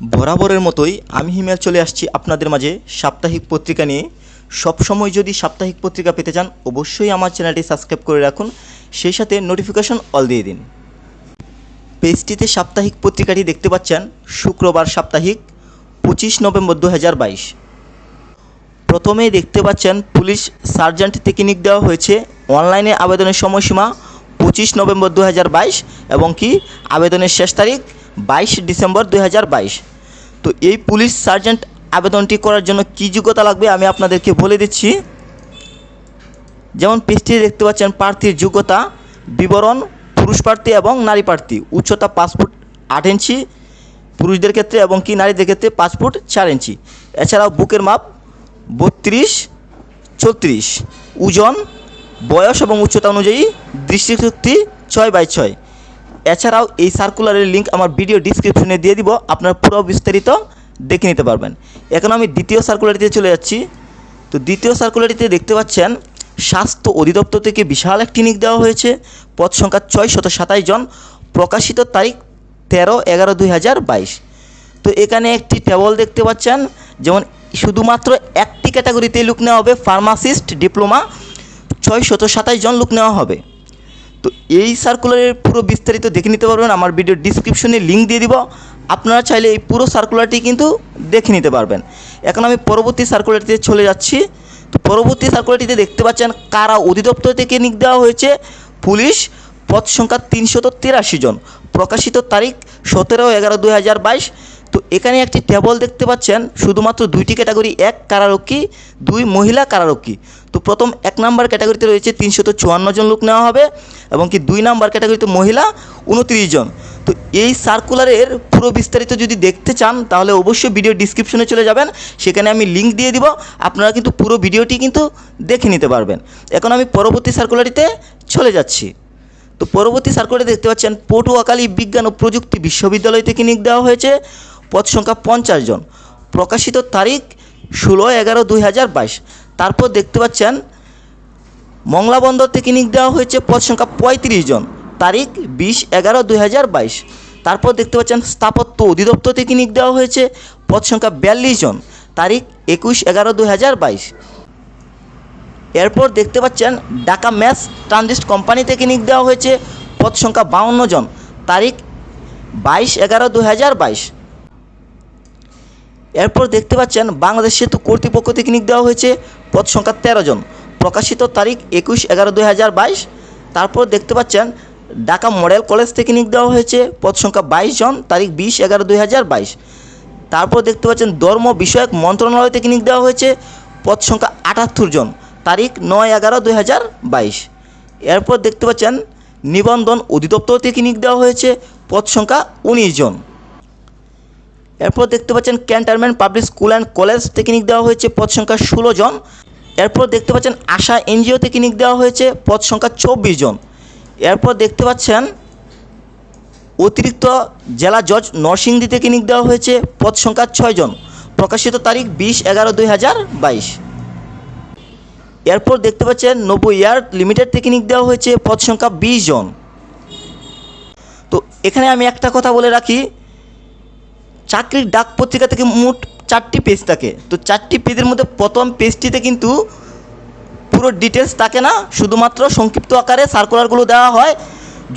বরাবরের মতোই আমি হিমেল চলে আসছি আপনাদের মাঝে সাপ্তাহিক পত্রিকা নিয়ে। সবসময় যদি সাপ্তাহিক পত্রিকা পেতে চান, অবশ্যই আমার চ্যানেলটি সাবস্ক্রাইব করে রাখুন। সেই সাথে নোটিফিকেশন অল দিয়ে দিন। পেজটিতে সাপ্তাহিক পত্রিকাটি দেখতে পাচ্ছেন শুক্রবার সাপ্তাহিক, পঁচিশ নভেম্বর দু হাজার বাইশ। প্রথমেই দেখতে পাচ্ছেন পুলিশ সার্জেন্ট থেকে নিক দেওয়া হয়েছে। অনলাইনে আবেদনের সময়সীমা পঁচিশ নভেম্বর দু হাজার বাইশ এবং কি? আবেদনের শেষ তারিখ বাইশ ডিসেম্বর দু হাজার বাইশ। তো এই পুলিশ সার্জেন্ট আবেদনটি করার জন্য কী যোগ্যতা লাগবে আমি আপনাদেরকে বলে দিচ্ছি। যেমন পেজটি দেখতে পাচ্ছেন প্রার্থীর যোগ্যতা, বিবরণ, পুরুষ প্রার্থী এবং নারী প্রার্থী, উচ্চতা পাঁচ ফুট আট ইঞ্চি, পুরুষদের ক্ষেত্রে এবং কি নারীদের ক্ষেত্রে পাঁচ ফুট চার ইঞ্চি। এছাড়াও বুকের মাপ বত্রিশ, চৌত্রিশ। ওজন, বয়স এবং উচ্চতা অনুযায়ী দৃষ্টিশক্তি ছয় বাই ছয়। এছাড়াও এই সার্কুলারের লিঙ্ক আমার ভিডিও ডিসক্রিপশনে দিয়ে দিব, আপনার পুরো বিস্তারিত দেখে নিতে পারবেন। এখন আমি দ্বিতীয় সার্কুলারিতে চলে যাচ্ছি। তো দ্বিতীয় সার্কুলারিতে দেখতে পাচ্ছেন, স্বাস্থ্য অধিদপ্তর থেকে বিশাল একটি নিক দেওয়া হয়েছে। পদ সংখ্যা ছয় শত সাতাশ জন, প্রকাশিত তারিখ তেরো এগারো দুই হাজার বাইশ। তো এখানে একটি টেবল দেখতে পাচ্ছেন, যেমন শুধুমাত্র একটি ক্যাটাগরিতে লুক নেওয়া হবে ফার্মাসিস্ট ডিপ্লোমা ছয় শত সাতাশ জন লুক নেওয়া হবে। তো এই সার্কুলারের পুরো বিস্তারিত দেখে নিতে পারবেন। আমার ভিডিও ডিসক্রিপশনে লিঙ্ক দিয়ে দিব। আপনারা চাইলে এই পুরো সার্কুলারটি কিন্তু দেখে নিতে পারবেন। এখন আমি পরবর্তী সার্কুলারটিতে চলে যাচ্ছি। তো পরবর্তী সার্কুলারটিতে দেখতে পাচ্ছেন, কারা অধিদপ্তর থেকে নিক দেওয়া হয়েছে? পুলিশ, পদ সংখ্যা তিনশত তিরাশি জন। প্রকাশিত তারিখ সতেরো এগারো দুই হাজার বাইশ। তো এখানে একটি টেবল দেখতে পাচ্ছেন, শুধুমাত্র দুইটি ক্যাটাগরি এক কারারক্ষী, দুই মহিলা কারারক্ষী। তো প্রথম এক নাম্বার ক্যাটাগরিতে রয়েছে তিনশত চুয়ান্ন জন লোক নেওয়া হবে, এবং কি দুই নাম্বার ক্যাটাগরিতে মহিলা উনত্রিশ জন। তো এই সার্কুলারের পুরো বিস্তারিত যদি দেখতে চান, তাহলে অবশ্যই ভিডিও ডিসক্রিপশনে চলে যাবেন, সেখানে আমি লিঙ্ক দিয়ে দিব, আপনারা কিন্তু পুরো ভিডিওটি কিন্তু দেখে নিতে পারবেন। এখন আমি পরবর্তী সার্কুলারিতে চলে যাচ্ছি। তো পরবর্তী সার্কুলারে দেখতে পাচ্ছেন, পটুয়াখালী বিজ্ঞান ও প্রযুক্তি বিশ্ববিদ্যালয় থেকে নিয়োগ দেওয়া হয়েছে। পদ সংখ্যা পঞ্চাশ জন। প্রকাশিত তারিখ ষোলো এগারো দুই হাজার বাইশ। তারপর দেখতে পাচ্ছেন, মংলা বন্দর থেকে নিয়োগ দেওয়া হয়েছে পদ সংখ্যা পঁয়ত্রিশ জন। তারিখ বিশ এগারো দুই হাজার বাইশ। তারপর দেখতে পাচ্ছেন, স্থাপত্য অধিদপ্তর থেকে নিয়োগ দেওয়া হয়েছে পদ সংখ্যা বিয়াল্লিশ জন। তারিখ একুশ এগারো দুই হাজার বাইশ। এরপর দেখতে পাচ্ছেন, ঢাকা ম্যাস ট্রানজিস্ট কোম্পানি থেকে নিয়োগ দেওয়া হয়েছে পদ সংখ্যা বাউন্ন জন। তারিখ বাইশ এগারো দু হাজার বাইশ। এরপর দেখতে পাচ্ছেন বাংলাদেশ সেতু কর্তৃপক্ষ থেকে নিয়োগ দেওয়া হয়েছে পদ সংখ্যা তেরো জন। প্রকাশিত তারিখ একুশ এগারো দুই হাজার বাইশ। তারপর দেখতে পাচ্ছেন ঢাকা মডেল কলেজ থেকে নিয়োগ দেওয়া হয়েছে পদ সংখ্যা বাইশ জন, তারিখ বিশ এগারো দুই হাজার বাইশ। তারপর দেখতে পাচ্ছেন ধর্ম বিষয়ক মন্ত্রণালয় থেকে নিয়োগ দেওয়া হয়েছে পদ সংখ্যা আটাত্তর জন, তারিখ নয় এগারো দুই হাজার বাইশ। এরপর দেখতে পাচ্ছেন নিবন্ধন অধিদপ্তর থেকে নিয়োগ দেওয়া হয়েছে পদ সংখ্যা উনিশ জন। এরপর দেখতে পাচ্ছেন cantonment public school and college নিয়োগ দেওয়া হয়েছে পদ সংখ্যা ষোলো জন। এরপর দেখতে পাচ্ছেন আশা এনজিও নিয়োগ দেওয়া হয়েছে পদ সংখ্যা চব্বিশ জন। এরপর দেখতে পাচ্ছেন অতিরিক্ত জেলা জজ নরসিংদী নিয়োগ দেওয়া হয়েছে পদ সংখ্যা ছয় জন। প্রকাশিত তারিখ বিশ এগারো দুই হাজার বাইশ। এরপর দেখতে পাচ্ছেন নব্বই ইয়ার লিমিটেড থেকে নিয়োগ দেওয়া হয়েছে পদ সংখ্যা বিশ জন। তো এখানে আমি একটা কথা বলে রাখি চাকরির ডাক পত্রিকা থেকে মোট চারটি পেজ থাকে। তো চারটি পেজের মধ্যে প্রথম পেজটিতে কিন্তু পুরো ডিটেলস থাকে না, শুধুমাত্র সংক্ষিপ্ত আকারে সার্কুলারগুলো দেওয়া হয়।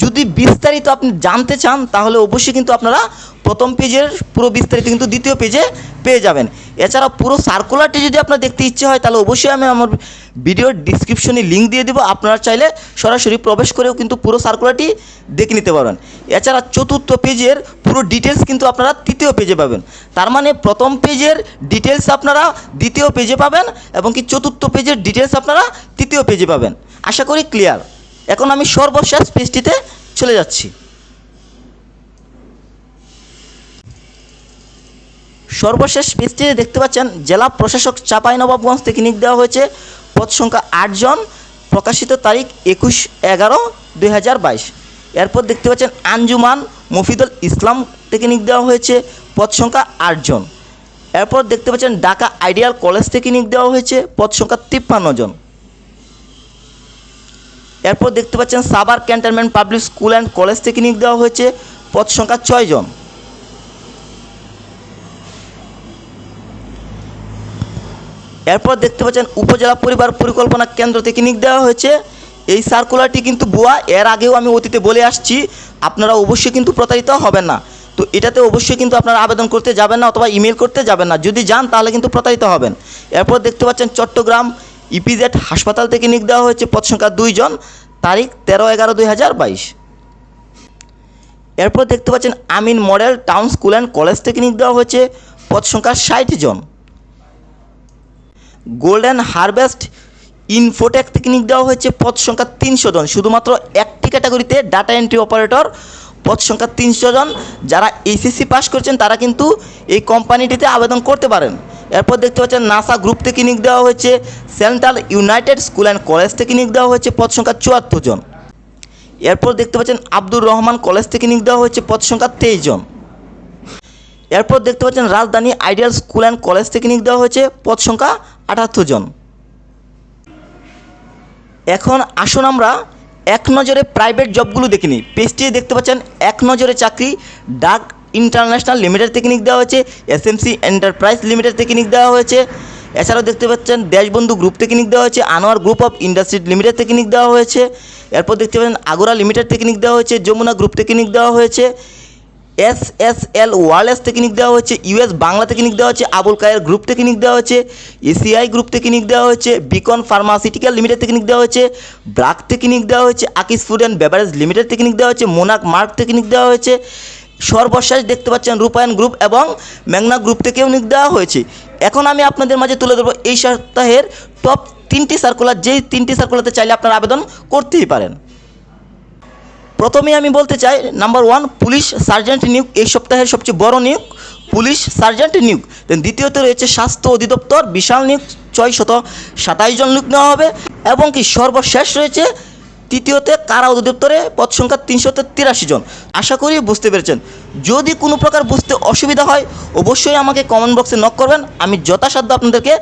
যদি বিস্তারিত আপনি জানতে চান, তাহলে অবশ্যই কিন্তু আপনারা প্রথম পেজের পুরো বিস্তারিত কিন্তু দ্বিতীয় পেজে পেয়ে যাবেন। এছাড়া পুরো সার্কুলারটি যদি আপনার দেখতে ইচ্ছে হয়, তাহলে অবশ্যই আমি আমার ভিডিওর ডিসক্রিপশনে লিঙ্ক দিয়ে দেবো। আপনারা চাইলে সরাসরি প্রবেশ করেও কিন্তু পুরো সার্কুলারটি দেখে নিতে পারবেন। এছাড়া চতুর্থ পেজের পুরো ডিটেলস কিন্তু আপনারা তৃতীয় পেজে পাবেন। তার মানে প্রথম পেজের ডিটেলস আপনারা দ্বিতীয় পেজে পাবেন এবং কি চতুর্থ পেজের ডিটেলস আপনারা তৃতীয় পেজে পাবেন। আশা করি ক্লিয়ার এখন আমি সর্বশেষ পেজটিতে চলে যাচ্ছি। সর্বশেষ পেজটিতে দেখতে পাচ্ছেন, জেলা প্রশাসক চাঁপাইনবাবগঞ্জ থেকে নিয়োগ দেওয়া হয়েছে। পদ সংখ্যা আটজন প্রকাশিত তারিখ একুশ এগারো দুই হাজার বাইশ। এরপর দেখতে পাচ্ছেন আঞ্জুমান মফিদুল ইসলাম থেকে নিয়োগ দেওয়া হয়েছে পদ সংখ্যা আটজন এরপর দেখতে পাচ্ছেন ঢাকা আইডিয়াল কলেজ থেকে নিয়োগ দেওয়া হয়েছে পদ সংখ্যা তিপ্পান্ন জন। এরপর দেখতে পাচ্ছেন Savar cantonment public school and college থেকে নিয়োগ দেওয়া হয়েছে পদ সংখ্যা ছয় জন। এরপর দেখতে পাচ্ছেন উপজেলা পরিবার পরিকল্পনা কেন্দ্র থেকে নিক দেওয়া হয়েছে। এই সার্কুলারটি কিন্তু ভুয়া, এর আগেও আমি অতীতে বলে আসছি, আপনারা অবশ্যই কিন্তু প্রতারিত হবেন না। তো এটাতে অবশ্যই কিন্তু আপনারা আবেদন করতে যাবেন না অথবা ইমেল করতে যাবেন না। যদি যান, তাহলে কিন্তু প্রতারিত হবেন। এরপর দেখতে পাচ্ছেন চট্টগ্রাম ইপিজেড হাসপাতাল থেকে নিক দেওয়া হয়েছে, পদ সংখ্যা দুইজন তারিখ তেরো এগারো দুই হাজার বাইশ। এরপর দেখতে পাচ্ছেন Amin model, town school and college থেকে নিক দেওয়া হয়েছে, পদ সংখ্যা ষাট জন। গোল্ডেন হারভেস্ট ইনফোটেক নিক দেওয়া হয়েছে পদ সংখ্যা তিনশো জন। শুধুমাত্র একটি ক্যাটাগরিতে ডাটা এন্ট্রি অপারেটর পদ সংখ্যা তিনশো জন। যারা এইচএসসি পাস করছেন, তারা কিন্তু এই কোম্পানিটিতে আবেদন করতে পারেন। এরপর দেখতে পাচ্ছেন নাসা গ্রুপ থেকে নিক দেওয়া হয়েছে central united school and college থেকে নিক দেওয়া হয়েছে পদ সংখ্যা চুয়াত্তর জন। এরপর দেখতে পাচ্ছেন আব্দুর রহমান কলেজ থেকে নিক দেওয়া হয়েছে পদ সংখ্যা তেইশ জন। এরপর দেখতে পাচ্ছেন রাজধানী আইডিয়াল স্কুল অ্যান্ড কলেজ থেকে নিক দেওয়া হয়েছে, পদ সংখ্যা আটাত্তর জন। এখন আসুন আমরা এক নজরে প্রাইভেট জবগুলো দেখে নিই। পেজটি দেখতে পাচ্ছেন এক নজরে চাকরি ডাক ইন্টারন্যাশনাল লিমিটেড থেকে নিক দেওয়া হয়েছে এসএমসি এন্টারপ্রাইজ লিমিটেড থেকে নিক দেওয়া হয়েছে, এছাড়াও দেখতে পাচ্ছেন দেশবন্ধু গ্রুপ থেকে নিক দেওয়া হয়েছে Anwar group of industry limited থেকে নিক দেওয়া হয়েছে, এরপর দেখতে পাচ্ছেন আগরা লিমিটেড থেকে নিক দেওয়া হয়েছে যমুনা গ্রুপ থেকে নিক দেওয়া হয়েছে এস এস এল ওয়ারলেস থেকে নিক দেওয়া হয়েছে ইউএস বাংলা থেকে নিক দেওয়া হয়েছে, আবুল কায়ের গ্রুপ থেকে নিক দেওয়া হয়েছে এসিআই গ্রুপ থেকে নিক দেওয়া হয়েছে বিকন ফার্মাসিউটিক্যাল লিমিটেড থেকে নিক দেওয়া হয়েছে ব্রাক থেকে নিক দেওয়া হয়েছে আকিস ফুড অ্যান্ড বেভারেজ লিমিটেড থেকে নিক দেওয়া হয়েছে মোনাক মার্ক থেকে নিক দেওয়া হয়েছে, সর্বশেষ দেখতে পাচ্ছেন রূপায়ণ গ্রুপ এবং মেঘনা গ্রুপ থেকেও নিক দেওয়া হয়েছে। এখন আমি আপনাদের মাঝে তুলে ধরবো এই সপ্তাহের টপ তিনটি সার্কুলার যেই তিনটি সার্কুলারতে চাইলে আপনারা আবেদন করতেই পারেন। প্রথমে আমি বলতে চাই নাম্বার ওয়ান পুলিশ সার্জেন্ট নিয়োগ, এই সপ্তাহের সবচেয়ে বড় নিয়োগ, পুলিশ সার্জেন্ট নিয়োগ। দেন দ্বিতীয়ত রয়েছে স্বাস্থ্য অধিদপ্তর, বিশাল নিয়োগ, ছয় শত সাতাইশ জন নিয়োগ নেওয়া হবে। এবং কি সর্বশেষ রয়েছে, তৃতীয়তে কারা অধিদপ্তরে, পদ সংখ্যা তিনশত তিরাশি জন। আশা করি বুঝতে পেরেছেন। যদি কোনো প্রকার বুঝতে অসুবিধা হয়, অবশ্যই আমাকে কমেন্ট বক্সে নক করবেন। আমি যথাসাধ্য আপনাদেরকে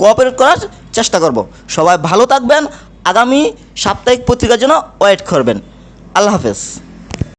কোঅপারেট করার চেষ্টা করব। সবাই ভালো থাকবেন। আগামী সাপ্তাহিক পত্রিকার জন্য ওয়েট করবেন। আল্লাহ হাফেজ।